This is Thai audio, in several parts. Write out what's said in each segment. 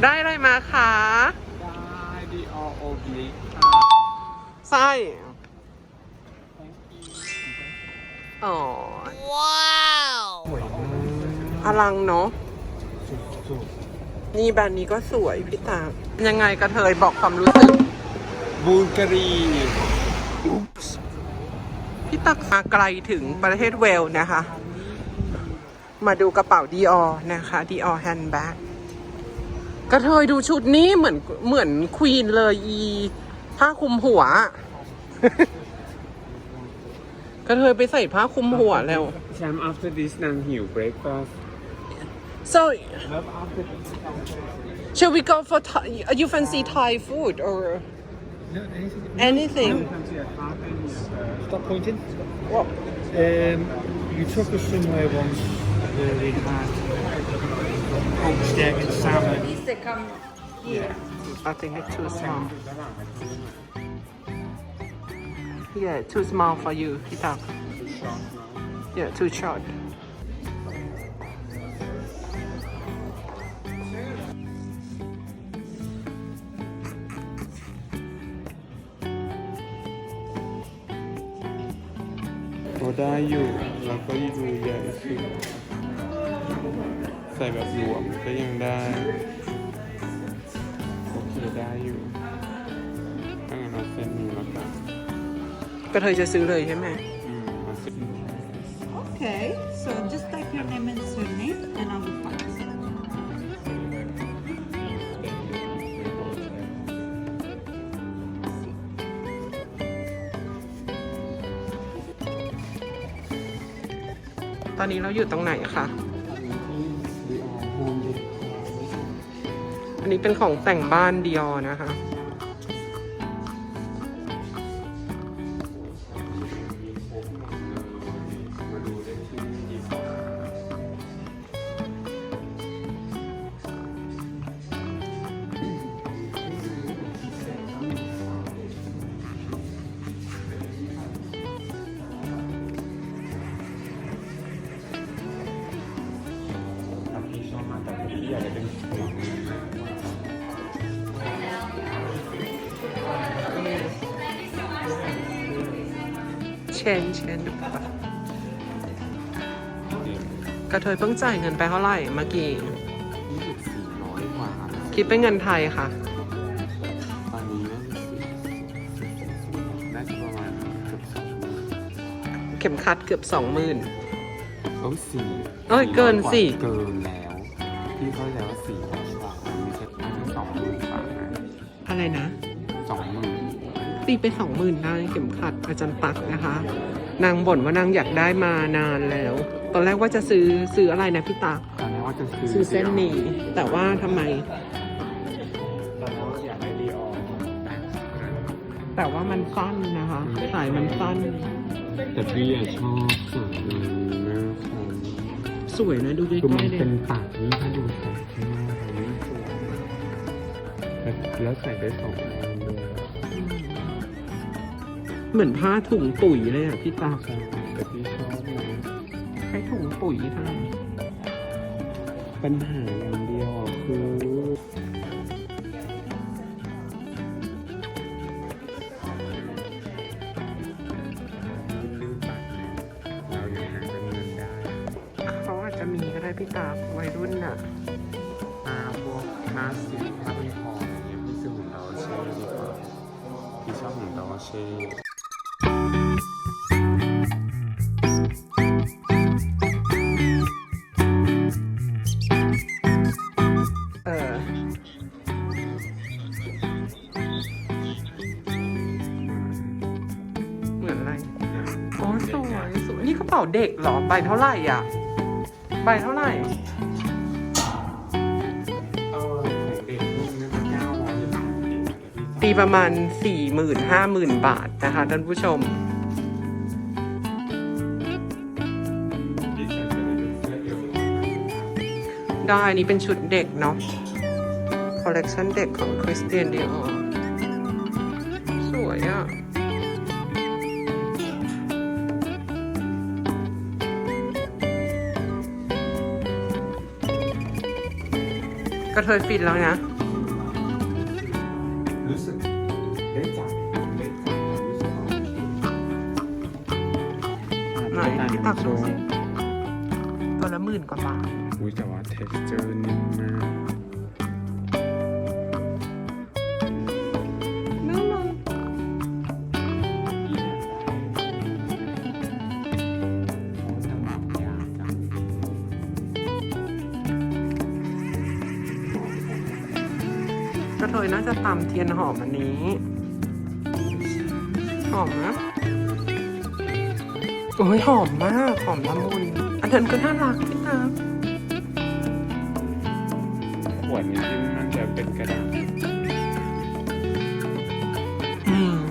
ได้อะไรมาคะได้ดีออโอบลิกไส้อ๋อสวยอลังเนาะสุดนี่แบรนด์นี้ก็สวยพี่ตา ยังไงกระเทยบอกความรู้สึกๆบูลการี พี่ตักมาไกลถึงประเทศเวลส์นะคะ มาดูกระเป๋าดีออนะคะดีออแฮนด์แบ็ก กระเทยดูชุดนี้เหมือนเหมือนควีนเลยอีผ้าคลุมหัว กระเทยไปใส่ผ้าคลุมหัวแล้วแชมป์ after this นางหิว breakfast so love after this shall we go for Thai you fancy Thai food or anything Stop pointing. What? Um, you took us somewhere once where they had homestead Salmon. Come here. I think it's too small. Yeah, too small for you, Hitam. Yeah, too short. Kodayu, Lakoyu, yeah, ส่แบบหลวมก็ยังได้โอเคได้อยู่ถ้างั้นเอาเส้นนี้แล้วกันก็เธอจะซื้อเลยใช่ไหม อืมเอาเส้น Okay, so just type your name and surname and I will find it. ตอนนี้เราอยู่ตรงไหนคะดี อันนี้เป็นของแต่งบ้านดีออนะคะ เชนเชนดูปะกระเทยเพิ่งจ่ายเงินไปเท่าไหร่เมื่อกี้ ยี่สิบสี่ร้อยกว่าคิดเป็นเงินไทยค่ะ ตอนนี้น่าจะประมาณเกือบสองชั่วโมงเข็มขัดเกือบสองหมื่นโอ้ยสี่เอ้ยเกินสิเกินแล้ว พี่เข้าใจว่าสี่ร้อยกว่ามันไม่ใช่ไม่ใช่สองหมื่นกว่านะอะไรนะ สองหมื่น ตีไปสองหมื่นได้เข็มขัดอาจารย์ตักนะคะ นางบ่นว่านางอยากได้มานานแล้ว ตอนแรกว่าจะซื้อซื้ออะไรนะพี่ตักตอนแรกว่าจะซื้อซื้อเส้นหนี้แต่ว่าทำไม ตอนแรกว่าอยากได้ดีออแต่ว่ามันสั้นนะคะสายมันสั้น แต่พี่อะชอบสวยเลยมากค่ะสวยนะดูใกคือมัล้นๆเลเป็นยปากนี่ถ้าดูใส่ข้างหน้าอะไรนี่สวยแล้วแล้วใส่ได้สองอันด้วย เหมือนผ้าถุงปุ๋ยเลยอะพี่ตักใช่แต่พี่ชอบนะใช้ถุงปุ๋ยทปัญหาอย่างเดียวคือเรายังหาเป็นเงินได้เขาอาจจะมีก็ได้พี่ตักวัยรุ่นอะมาพวกมาสิถ้าเป็นคออย่างเงี้ยพี่ซื้อหุ่นดอเช่ดีกว่าพี่ชอบหุ่นดอเช่ เป๋าเด็กเหรอใบเท่าไหร่อะ ใบเท่าไหร่ตีประมาณสี่หมื่นห้าหมื่นบาทนะคะท่านผู้ชม ได้นนี้เป็นชุดเด็กเนาะคอลเลกชันเด็กของคริสเตียนดีออ ระเทยฟินแล้วนะ รู้สึกได้จับได้จับรู้สึกของไหนพี่ตักดูสิตัวละหมื่นกว่าบาท อุ้ยแต่ว่า texture นิ่มมาก กระเทยน่าจะตำเทียนหอมอันนี้ หอมนะโอ้ยหอมมากหอมละมุนอันนั้นก็น่ารักพี่ตักขวดนี้ที่มันจะเป็นกระดาษอืมหอม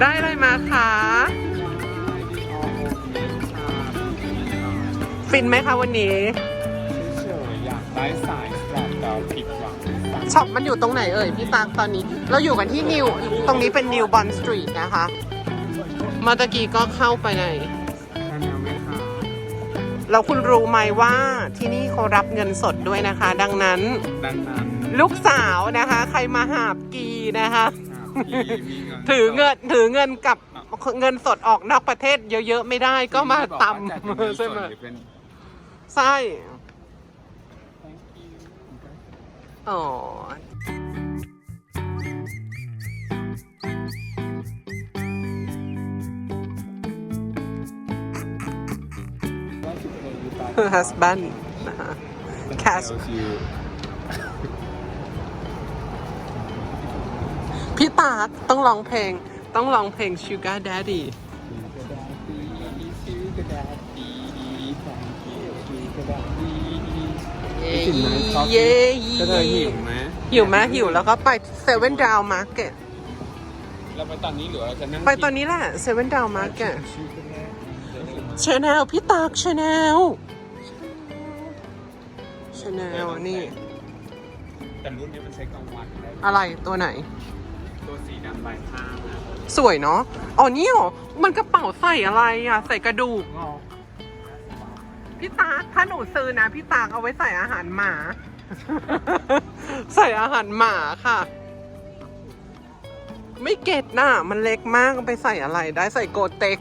ได้อะไรมาคะฟินไหมคะวันนี้เฉยๆอยากได้สายสลับดาวผิดหวังช็อปมันอยู่ตรงไหนเอ่ยพี่ตากตอนนี้ เราอยู่กันที่นิวตรงนี้เป็นนิวบอนสตรีทนะคะเมาตะกี้ก็เข้าไปในใช่ไหมคะแล้วคุณรู้ไหมว่าที่นี่เขารับเงินสดด้วยนะคะ ดังนั้น ดังนั้นลูกสาวนะคะ ใครมาหาบกีนะคะพี่มีเงิน ถือเงินถือเงินกับเงินสดออกนอกประเทศเยอะๆไม่ได้ก็มาตบอกว่าจ่ายเป็นเงินสดำใช่ไหมรือเป็นใช่อ๋อ her husband นะคะ Cash พี่ตากต้องร้องเพลง ต้องร้องเพลง Sugar Daddy เย้เย้ก็เธอหิวไหมหิวไหมหิวแล้วก็ไปเซเว่นดาวมาร์เก็ตเราไปตอนนี้หรือเราจะนั่งไปตอนนี้แหละเซเว่นดาวมาร์เก็ตชาแนลพี่ตากชาแนลชาแนลนี่แต่รุ่นนี้มันใช้กลางวันได้ อะไรตัวไหน ตัวสีดำใบห้านะสวยเนาะ อ๋อนี่เหรอ มันกระเป๋าใส่อะไรอะ ใส่กระดูกเหรอพี่ตากถ้าหนูซื้อนะ พี่ตากเอาไว้ใส่อาหารหมา ใส่อาหารหมาค่ะ ไม่เก็ตน่ะ มันเล็กมากเอาไปใส่อะไรได้ใส่โกเต็ก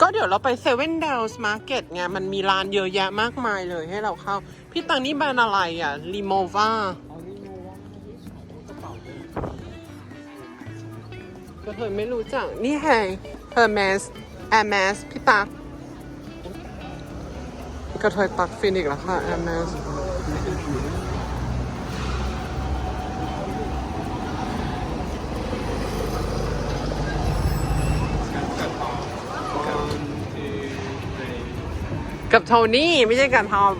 ก็เดี๋ยวเราไปเซเว่นเดลส์มาร์เก็ตไงมันมีร้านเยอะแยะมากมายเลยให้เราเข้า พี่ตังนี่แบรนด์อะไรอะลิโมวาเอานี่โมวาไม่ใช่กระเป๋าเลยก็เธอไม่รู้จัก นี่ไง Hermes Hermes พี่ตักก็เธอตักฟินอีกแล้วค่ะ Hermes กับโทนี่ไม่ใช่กับทอม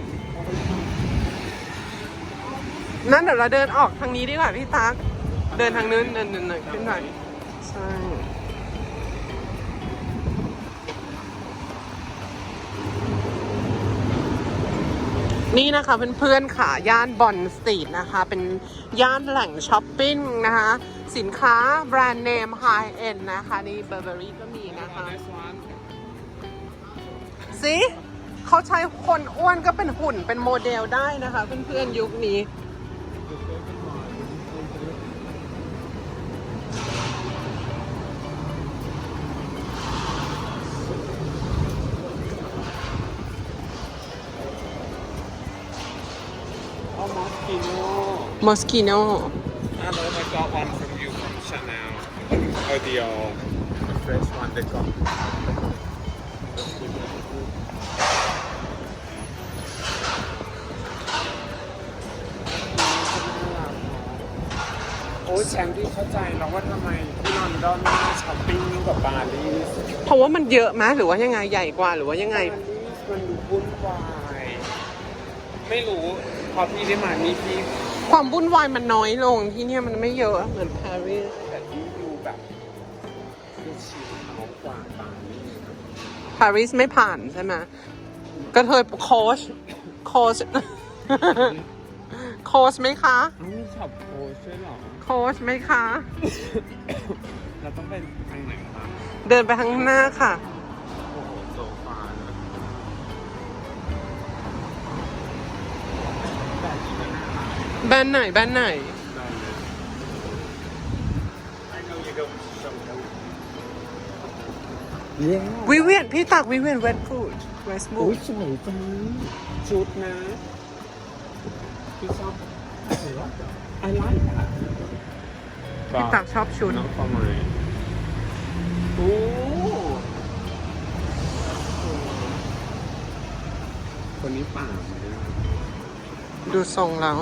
นั่นเดี๋ยวเราเดินออกทางนี้ดีกว่าพี่ตั๊ก เดินทางนู้นเดินเดินเดินขึ้นไปใช่นี่นะคะเพื่อนๆค่ะย่านบอนสตรีทนะคะ เป็นย่านแหล่งช้อปปิ้งนะคะ สินค้าแบรนด์เนมไฮเอ็นนะคะ นี่เบอร์เบอรี่ก็มีนะคะสิ เขาใช้คนอ้วนก็เป็นหุ่นเป็นโมเดลได้นะคะ เพื่อนๆยุคนี้เอามอสกิโน่มอสกิโน I know I got one from you from Chanel or Dior fresh one ได้ก่อน โอ้ย แชมป์ที่เข้าใจแล้วว่าทำไมที่ลอนดอนไม่ช้อปปิ้งยิ่งกว่าปารีสเพราะว่ามันเยอะไหมหรือว่ายังไงใหญ่กว่าหรือว่ายังไง ปารีสมันดูวุ่นวายไม่รู้พอพี่ได้มานี่พี่ความวุ่นวายมันน้อยลงที่เนี่ยมันไม่เยอะเหมือนปารีสแต่ที่ดูแบบคือชิลเอากว่าปารีสปารีสไม่ผ่านใช่ไหมก็เธอโค้ชโค้ชโค้ชไหมคะอ้าวมีช็อปโค้ชด้วยเหรอ โค้ชไหมคะ เราต้องไปทางไหนคะเดินไปข้างหน้าค่ะ โอ้โหโซฟาเลยแบบนี้ก็น่ารักแบรนด์ไหนแบรนด์ไหน ได้เลย I know you're going to show them. Yeah. วิเวียนพี่ตักวิเวียนเวสฟูดเวสฟูโอ้ดยสวยจังชุดนะพี่ชอบ ไอไลค์อะพี่ตักชอบชุดน้องฟอร์มายโอ้คนนี้ป่าไหมเนี่ยดูทรงแล้ว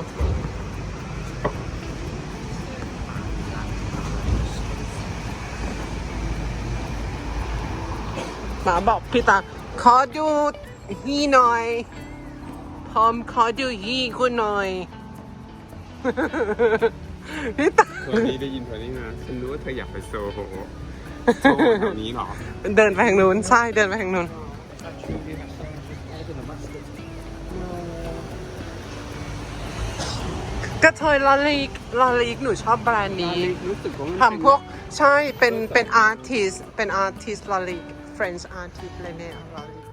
หมาบอกพี่ตาขอดูฮีหน่อย พร้อมขอดูฮีคุณหน่อย พี่ตาเธอนี้ได้ยินเธอนี่นะฉันรู้ว่าเธออยากไปโซโหโซโหแถวนี้เหรอเดินไปทางนู้นใช่เดินไปทางนู้นก็เธอลอลิกลอลิกหนูชอบแบรนด์นี้รู้สึกว่ามันทำพวกใช่เป็นเป็นอาร์ติสเป็นอาร์ติสลอลิก French artist เลยเนี่ยลอลิก